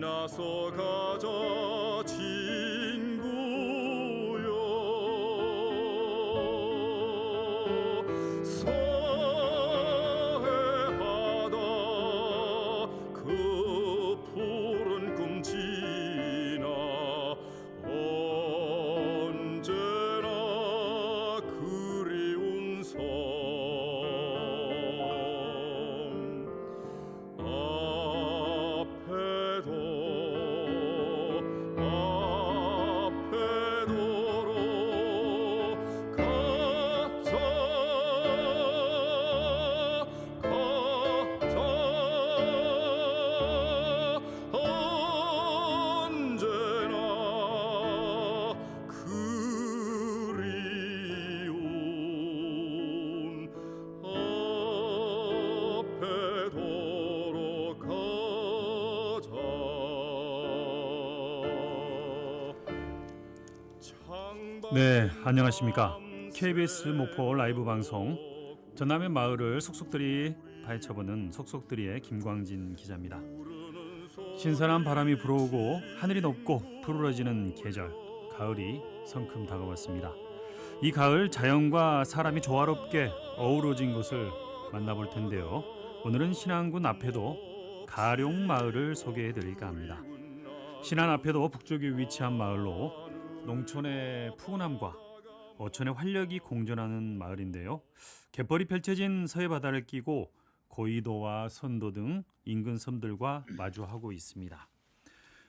지나서 가자 네, 안녕하십니까. KBS 목포 라이브 방송 전남의 마을을 속속들이 파헤쳐보는 속속들이의 김광진 기자입니다. 신선한 바람이 불어오고 하늘이 높고 푸르러지는 계절 가을이 성큼 다가왔습니다. 이 가을 자연과 사람이 조화롭게 어우러진 곳을 만나볼 텐데요. 오늘은 신안군 앞에도 가룡 마을을 소개해 드릴까 합니다. 신안 앞에도 북쪽에 위치한 마을로 농촌의 푸근함과 어촌의 활력이 공존하는 마을인데요. 갯벌이 펼쳐진 서해 바다를 끼고 고이도와 선도 등 인근 섬들과 마주하고 있습니다.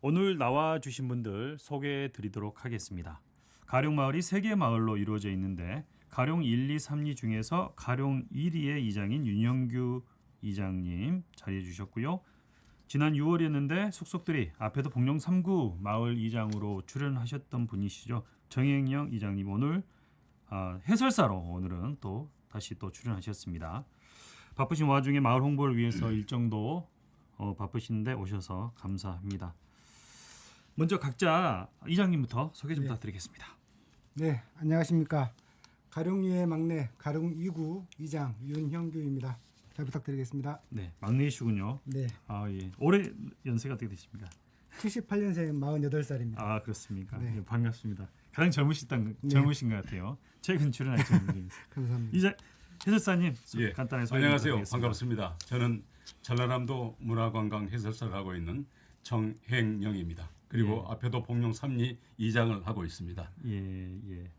오늘 나와 주신 분들 소개해 드리도록 하겠습니다. 가룡 마을이 세 개의 마을로 이루어져 있는데 가룡 1, 2, 3, 2 중에서 가룡 1위의 이장인 윤영규 이장님 자리해 주셨고요. 지난 6월이었는데 속속들이 앞에도 복령 3구 마을 이장으로 출연하셨던 분이시죠. 정행영 이장님 오늘 아, 해설사로 오늘은 또 다시 또 출연하셨습니다. 바쁘신 와중에 마을 홍보를 위해서 일정도 어, 바쁘신데 오셔서 감사합니다. 먼저 각자 이장님부터 소개 좀 부탁드리겠습니다. 네, 안녕하십니까. 가룡리의 막내 가룡 2구 이장 윤형규입니다. 잘 부탁드리겠습니다. 네, 막내이시군요. 네, 아 예, 올해 연세가 어떻게 되십니까? 78년생 48살입니다. 아 그렇습니까? 네. 예, 반갑습니다. 가장 젊으시단 네. 젊으신 것 같아요. 최근 출연하신 분입니다. 감사합니다. 이제 해설사님 예, 간단하게 소개 안녕하세요. 반갑습니다. 저는 전라남도 문화관광 해설사를 하고 있는 정행영입니다. 그리고 예. 앞에도 복룡 3리 이장을 하고 있습니다. 예, 예.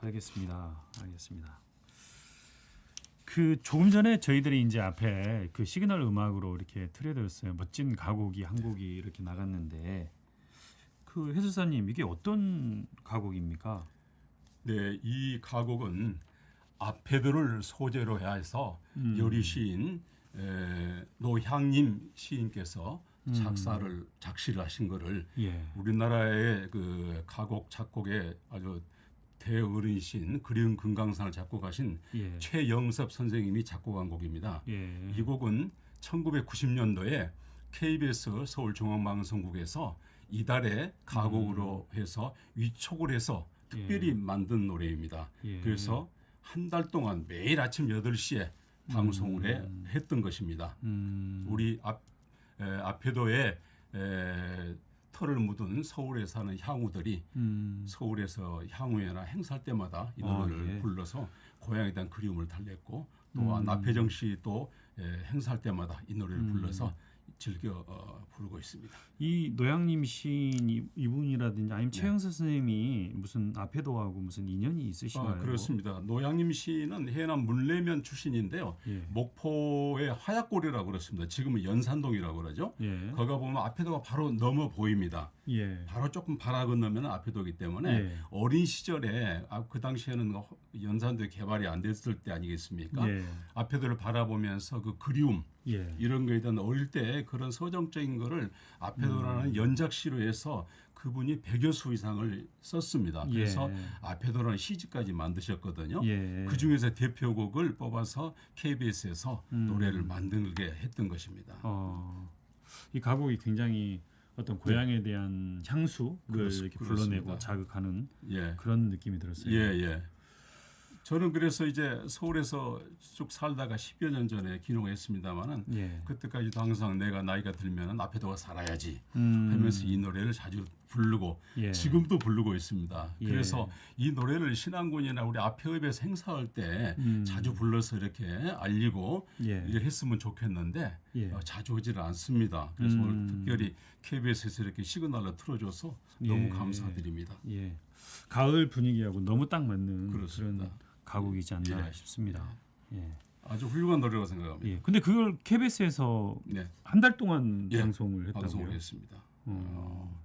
알겠습니다. 알겠습니다. 그 조금 전에 저희들이 이제 앞에 그 시그널 음악으로 이렇게 틀어드렸어요. 멋진 가곡이 한 곡이 이렇게 나갔는데 그 해설사님 이게 어떤 가곡입니까? 네, 이 가곡은 앞에들을 소재로 해서 음. 요리 시인 에, 노향림 시인께서 작사를 작시를 하신 거를 예. 우리나라의 그 가곡 작곡의 아주 대어른이신 그리운 금강산을 작곡하신 예. 최영섭 선생님이 작곡 한 곡입니다. 예. 이 곡은 1990년도에 KBS 서울중앙방송국에서 이달의 가곡으로 해서 위촉을 해서 특별히 만든 노래입니다. 예. 그래서 한 달 동안 매일 아침 8시에 방송을 해, 했던 것입니다. 음. 우리 앞 에, 앞에도에 에, 털을 묻은 서울에 사는 향우들이 음. 서울에서 향후회나 행사할 때마다 이 아, 노래를 예. 불러서 고향에 대한 그리움을 달랬고 또 음. 나태정 씨도 에, 행사할 때마다 이 노래를 음. 불러서 즐겨 어, 부르고 있습니다. 이 노양님 시인 이- 이분이라든지 아니면 최영서 선생님이 무슨 앞에도 하고 무슨 인연이 있으신가요? 아, 그렇습니다. 노양님 씨는 해남 물레면 출신인데요. 예. 목포의 화약골이라고 그렇습니다. 지금은 연산동이라고 그러죠. 예. 거가 보면 앞에도가 바로 넘어 보입니다. 예. 바로 조금 바라 건너면 앞에도기 때문에 예. 어린 시절에 아, 그 당시에는 연산도 개발이 안 됐을 때 아니겠습니까? 예. 앞에도를 바라보면서 그 그리움 예. 이런 거에 대한 어릴 때 그런 서정적인 거를 음. 앞에 도라는 연작시로 해서 그분이 100여 수 이상을 썼습니다. 그래서 예. 앞에 도라는 시집까지 만드셨거든요. 예. 그 중에서 대표곡을 뽑아서 KBS에서 음. 노래를 만들게 했던 것입니다. 어, 이 가곡이 굉장히 어떤 고향에 대한 향수를 그렇습- 이렇게 그렇습니다. 불러내고 자극하는 예. 그런 느낌이 들었어요. 예, 예. 저는 그래서 이제 서울에서 쭉 살다가 10여 년 전에 귀농했습니다마는 예. 그때까지도 항상 내가 나이가 들면 앞에 도가 살아야지 음, 하면서 이 노래를 자주 부르고 예. 지금도 부르고 있습니다. 예. 그래서 이 노래를 신앙군이나 우리 앞에업에서 행사할 때 음. 자주 불러서 이렇게 알리고 예. 이걸 했으면 좋겠는데 예. 어, 자주 오지를 않습니다. 그래서 음. 오늘 특별히 KBS에서 이렇게 시그널로 틀어줘서 너무 예. 감사드립니다. 예. 가을 분위기하고 너무 딱 맞는 그렇습니다. 그런 가곡이지 않나 예. 싶습니다. 예. 아주 훌륭한 노래라고 생각합니다. 예. 근데 그걸 KBS에서 네, 한달 동안 예. 방송을 했다고요. 방송을 했습니다. 어,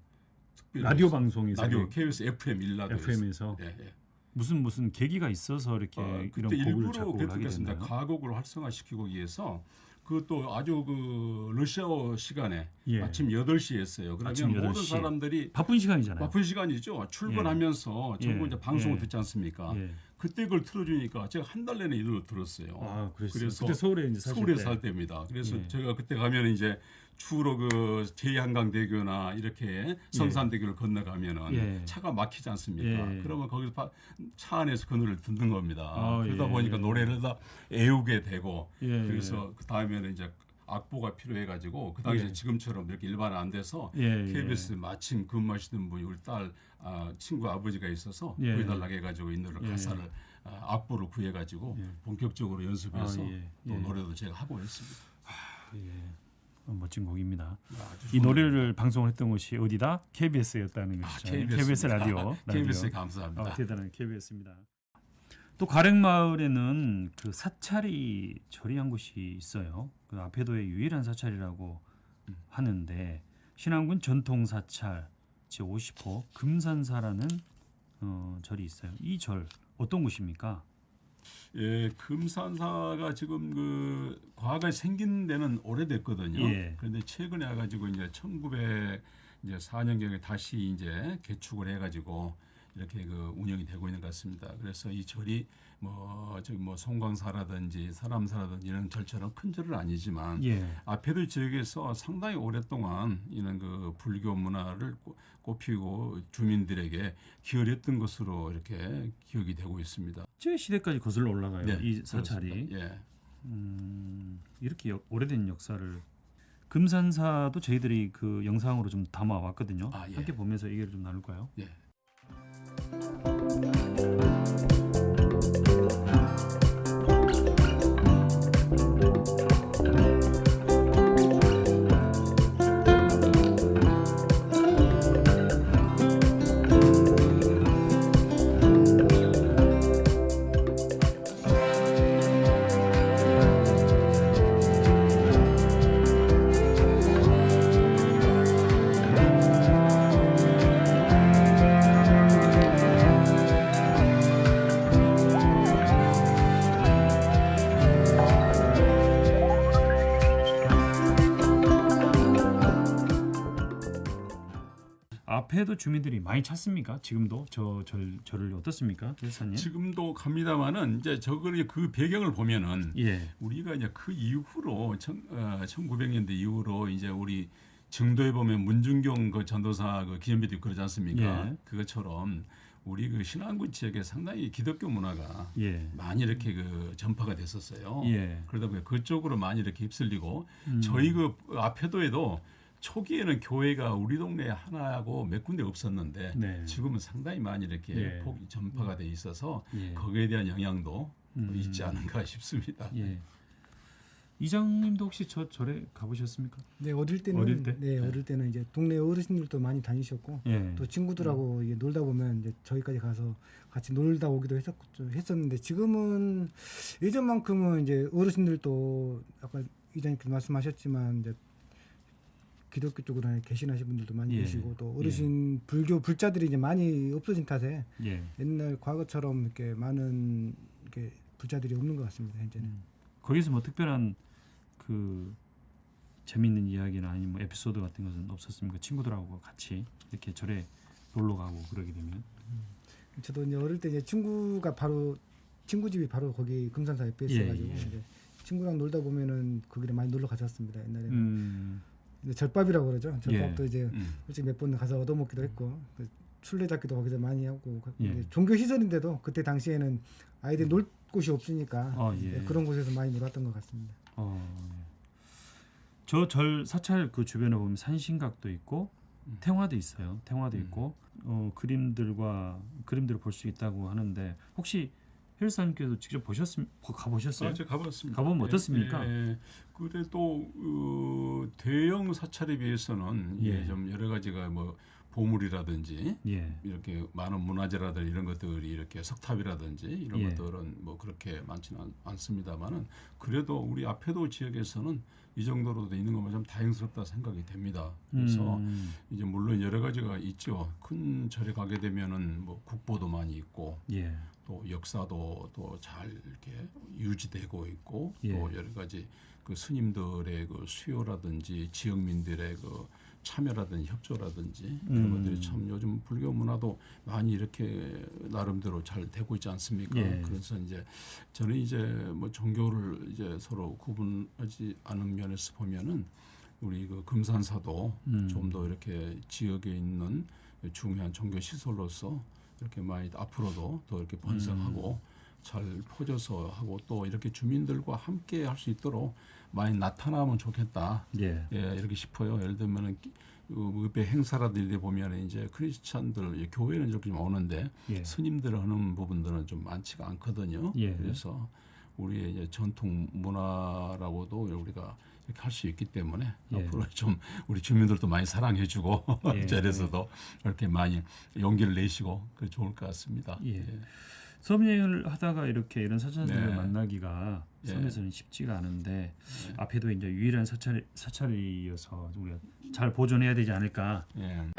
특별히 라디오 방송에서 라디오 KBS FM 일라디오 FM에서 예, 예. 무슨 무슨 계기가 있어서 이렇게 어, 그때 일부러 그랬겠습니다. 됐나요? 가곡을 활성화시키기 위해서 그것도 아주 그 러시아어 시간에 예. 아침 8시에 했어요. 그러면 아침 모든 8시. 사람들이 바쁜 시간이잖아요. 바쁜 시간이죠. 출근하면서 전부 예. 이제 방송을 예. 듣지 않습니까? 예. 그때 그걸 틀어주니까 제가 한 달 내내 이걸 들었어요. 아, 그랬어요. 그래서 그때 서울에 이제 서울에 때. 살 때입니다. 그래서 예. 제가 그때 가면 이제 주로 그 제2한강대교나 이렇게 성산대교를 건너가면은 예. 차가 막히지 않습니까? 예. 그러면 거기서 바- 차 안에서 그 노래를 듣는 겁니다. 아, 그러다 예. 보니까 노래를 다 애우게 되고 예. 그래서 그 다음에는 이제 악보가 필요해가지고 그 당시에 예. 지금처럼 이렇게 일반 안 돼서 예, 예. KBS 마침 근무하시던 분이 우리 딸 아, 친구 아버지가 있어서 예. 구해달라고 해가지고 이 노래 예. 가사를 아, 악보를 구해가지고 예. 본격적으로 연습해서 아, 예. 또 예. 노래도 제가 하고 했습니다. 예. 어, 멋진 곡입니다. 아주 이 노래를 방송했던 곳이 어디다? KBS였다는 아, 것이죠. KBS KBS. 라디오. 라디오. 감사합니다. 어, 대단한 KBS입니다. 또 가릉마을에는 그 사찰이 절이한 곳이 있어요. 그 앞에도의 유일한 사찰이라고 하는데 신안군 전통 사찰 제 50호 금산사라는 어, 절이 있어요. 이 절 어떤 곳입니까? 예, 금산사가 지금 그 과거에 생긴 데는 오래됐거든요. 예. 그런데 최근에 와가지고 이제 1900 이제 4년경에 다시 이제 개축을 해가지고 이렇게 그 운영이 되고 있는 것 같습니다. 그래서 이 절이 뭐 저기 뭐 송광사라든지 사람사라든지 이런 절처럼 큰 절은 아니지만 예. 앞에도 지역에서 상당히 오랫동안 이런 그 불교 문화를 꼬- 꼽히고 주민들에게 기여했던 것으로 이렇게 기억이 되고 있습니다. 제 시대까지 거슬러 올라가요. 네, 이 사찰이. 예. 음, 이렇게 역- 오래된 역사를 금산사도 저희들이 그 영상으로 좀 담아 왔거든요. 아, 예. 함께 보면서 얘기를 좀 나눌까요? 예. Thank you. 앞에도 주민들이 많이 찾습니까? 지금도 저 절, 절을 어떻습니까, 회사님? 지금도 갑니다만은 이제 저걸 그 배경을 보면은 예, 우리가 이제 그 이후로 천, 어, 1900년대 이후로 이제 우리 정도에 보면 문중경 그 전도사 그 기념비도 있고 그러지 않습니까? 예. 그것처럼 우리 그 신안군 지역에 상당히 기독교 문화가 예, 많이 이렇게 그 전파가 됐었어요. 예. 그러다 보니 그쪽으로 많이 이렇게 휩쓸리고 음. 저희 그 앞에도에도 초기에는 교회가 우리 동네에 하나하고 몇 군데 없었는데 네. 지금은 상당히 많이 이렇게 예. 폭 전파가 돼 있어서 예. 거기에 대한 영향도 음. 있지 않은가 싶습니다. 예. 이장님도 혹시 저 절에 가보셨습니까? 네, 어릴 때는 어릴 때? 네, 어릴 때는 이제 동네 어르신들도 많이 다니셨고 예. 또 친구들하고 이게 놀다 보면 이제 저희까지 가서 같이 놀다 오기도 했었, 했었는데 지금은 예전만큼은 이제 어르신들도 아까 이장님께서 말씀하셨지만 이제 기독교 쪽으로 개신하신 분들도 많이 예. 계시고 또 어르신 불교 불자들이 이제 많이 없어진 탓에 예. 옛날 과거처럼 이렇게 많은 이렇게 불자들이 없는 것 같습니다 현재는. 음. 거기서 뭐 특별한 그 재밌는 이야기나 아니면 뭐 에피소드 같은 것은 없었습니까? 친구들하고 같이 이렇게 절에 놀러 가고 그러게 되면 저도 이제 어릴 때 이제 친구가 바로 친구 집이 바로 거기 금산사 옆에 예, 있어가지고 예. 이제 친구랑 놀다 보면은 거기를 많이 놀러 가셨습니다 옛날에는. 음, 절밥이라고 그러죠. 절밥도 이제 음. 솔직히 몇 번 가서 얻어먹기도 했고 그 술래잡기도 거기서 많이 하고 그 예. 종교 시설인데도 그때 당시에는 아이들 놀 곳이 없으니까 어, 예. 네, 그런 곳에서 많이 놀았던 것 같습니다. 어, 저 절 사찰 그 주변에 보면 산신각도 있고 음. 태화도 있어요. 태화도 음. 있고 어, 그림들과 그림들을 볼 수 있다고 하는데 혹시 헬사님께도 직접 보셨음 가보셨어요? 아, 제가 가봤습니다. 가보면 예, 어떻습니까? 예, 그래도 어, 대형 사찰에 비해서는 예. 예. 좀 여러 가지가 뭐 보물이라든지 예, 이렇게 많은 문화재라든지 이런 것들이 이렇게 석탑이라든지 이런 예. 것들은 뭐 그렇게 많지는 않, 않습니다만은 그래도 우리 앞에도 지역에서는 이 정도로 돼 있는 것만 좀 다행스럽다 생각이 됩니다. 그래서 음, 이제 물론 여러 가지가 있죠. 큰 절에 가게 되면은 뭐 국보도 많이 있고 예, 또 역사도 또 잘 이렇게 유지되고 있고 예. 또 여러 가지 그 스님들의 그 수요라든지 지역민들의 그 참여라든지 협조라든지 이런 음. 것들이 참 요즘 불교 문화도 많이 이렇게 나름대로 잘 되고 있지 않습니까? 예. 그래서 이제 저는 이제 뭐 종교를 이제 서로 구분하지 않은 면에서 보면은 우리 그 금산사도 음. 좀더 이렇게 지역에 있는 중요한 종교 시설로서 이렇게 많이 앞으로도 더 이렇게 번성하고 음. 잘 퍼져서 하고 또 이렇게 주민들과 함께 할 수 있도록 많이 나타나면 좋겠다. 예, 예, 이렇게 싶어요. 예를 들면은 그 의회 행사라든지 보면 이제 크리스찬들 이 교회는 이렇게 좀 오는데 예, 스님들 하는 부분들은 좀 많지가 않거든요. 예. 그래서 우리의 이제 전통 문화라고도 우리가 이렇게 할 수 있기 때문에 예. 앞으로 좀 우리 주민들도 많이 사랑해주고 예. 절에서도 이렇게 많이 용기를 내시고 그 좋을 것 같습니다. 예. 섬 여행을 하다가 이렇게 이런 사찰들을 네. 만나기가 예. 섬에서는 쉽지가 않은데 네. 앞에도 이제 유일한 사찰 사찰이어서 우리가 잘 보존해야 되지 않을까 예.